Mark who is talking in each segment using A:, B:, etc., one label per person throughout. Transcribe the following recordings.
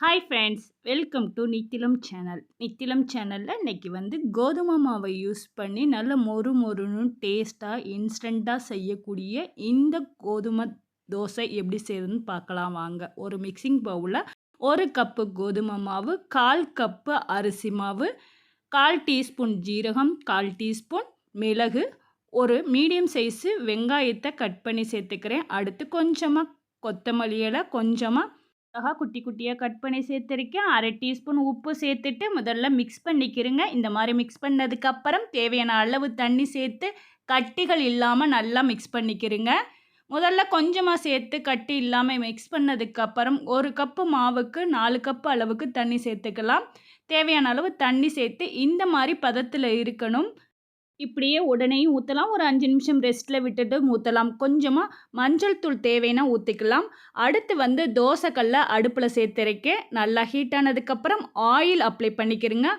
A: Hi friends welcome to Nithilam channel Nithilam சேனலில் இன்றைக்கி வந்து கோதுமை மாவை யூஸ் பண்ணி நல்ல மொறு மொறுன்னு டேஸ்ட்டாக இன்ஸ்டண்ட்டாக செய்யக்கூடிய இந்த கோதுமை தோசை எப்படி செய்யுதுன்னு பார்க்கலாம் வாங்க. ஒரு மிக்சிங் பவுலில் ஒரு கப்பு கோதுமை மாவு கால் கப்பு அரிசி மாவு கால் டீஸ்பூன் ஜீரகம் கால் டீஸ்பூன் மிளகு ஒரு மீடியம் சைஸு வெங்காயத்தை கட் பண்ணி சேர்த்துக்கிறேன். அடுத்து கொஞ்சமாக கொத்தமல்லியில் கொஞ்சமாக அழகாக குட்டி குட்டியாக கட் பண்ணி சேர்த்துருக்கேன். அரை டீஸ்பூன் உப்பு சேர்த்துட்டு முதல்ல மிக்ஸ் பண்ணிக்கிறேங்க இந்த மாதிரி மிக்ஸ் பண்ணதுக்கப்புறம் தேவையான அளவு தண்ணி சேர்த்து கட்டிகள் இல்லாமல் நல்லா மிக்ஸ் பண்ணிக்கிறேங்க முதல்ல கொஞ்சமாக சேர்த்து கட்டி இல்லாமல் மிக்ஸ் பண்ணதுக்கப்புறம் ஒரு கப்பு மாவுக்கு நாலு கப்பு அளவுக்கு தண்ணி சேர்த்துக்கலாம். தேவையான அளவு தண்ணி சேர்த்து இந்த மாதிரி பதத்தில் இருக்கணும். இப்படியே உடனேயும் ஊற்றலாம் ஒரு அஞ்சு நிமிஷம் ரெஸ்ட்டில் விட்டுட்டு ஊற்றலாம் கொஞ்சமாக மஞ்சள் தூள் தேவைன்னா ஊற்றிக்கலாம் அடுத்து வந்து தோசைக்கல்ல அடுப்பில் சேர்த்துரைக்க நல்லா ஹீட் ஆனதுக்கப்புறம் ஆயில் அப்ளை பண்ணிக்கிறங்க.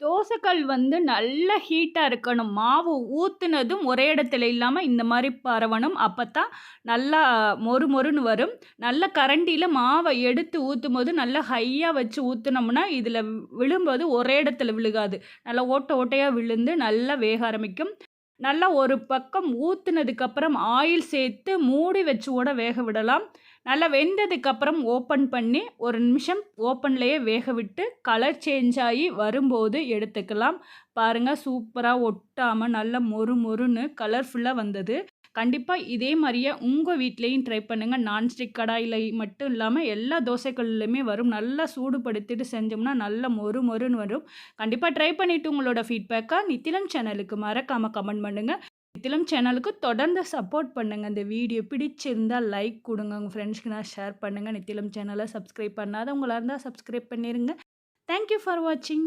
A: தோசைக்கல் வந்து நல்ல ஹீட்டாக இருக்கணும். மாவு ஊற்றுனதும் ஒரே இடத்துல இல்லாமல் இந்த மாதிரி பரவணும். அப்போ தான் நல்லா மொறு மொறுன்னு வரும். நல்ல கரண்டியில் மாவை எடுத்து ஊற்றும் போது நல்லா ஹையாக வச்சு ஊற்றுனோம்னா இதில் விழும்போது ஒரே இடத்துல விழுகாது. நல்லா ஓட்ட ஓட்டையாக விழுந்து நல்லா வேக ஆரம்பிக்கும். நல்லா ஒரு பக்கம் ஊற்றுனதுக்கப்புறம் ஆயில் சேர்த்து மூடி வச்சு கூட வேக விடலாம். நல்லா வெந்ததுக்கப்புறம் ஓப்பன் பண்ணி ஒரு நிமிஷம் ஓப்பன்லேயே வேக விட்டு கலர் சேஞ்ச் ஆகி வரும்போது எடுத்துக்கலாம். பாருங்கள் சூப்பராக ஒட்டாமல் நல்ல மொறு மொறுன்னு கலர்ஃபுல்லாக வந்தது. கண்டிப்பாக இதே மாதிரியே உங்கள் வீட்லேயும் ட்ரை பண்ணுங்கள் நான்ஸ்டிக் கடாயில் மட்டும் இல்லாமல் எல்லா தோசைகள்லையுமே வரும். நல்லா சூடுபடுத்திட்டு செஞ்சோம்னா நல்ல மொறு மொறுன்னு வரும். கண்டிப்பாக ட்ரை பண்ணிவிட்டு உங்களோட ஃபீட்பேக்காக நித்திலம் சேனலுக்கு மறக்காமல் கமெண்ட் பண்ணுங்கள் நித்திலம் சேனலுக்கு தொடர்ந்து சப்போர்ட் பண்ணுங்கள் இந்த வீடியோ பிடிச்சிருந்தால் லைக் கொடுங்க. உங்கள் ஃப்ரெண்ட்ஸ்க்கு நான் ஷேர் பண்ணுங்கள் நித்திலம் சேனலை சப்ஸ்கிரைப் பண்ணாதவங்களாக இருந்தால் சப்ஸ்கிரைப் பண்ணிடுங்க தேங்க்யூ ஃபார் வாட்சிங்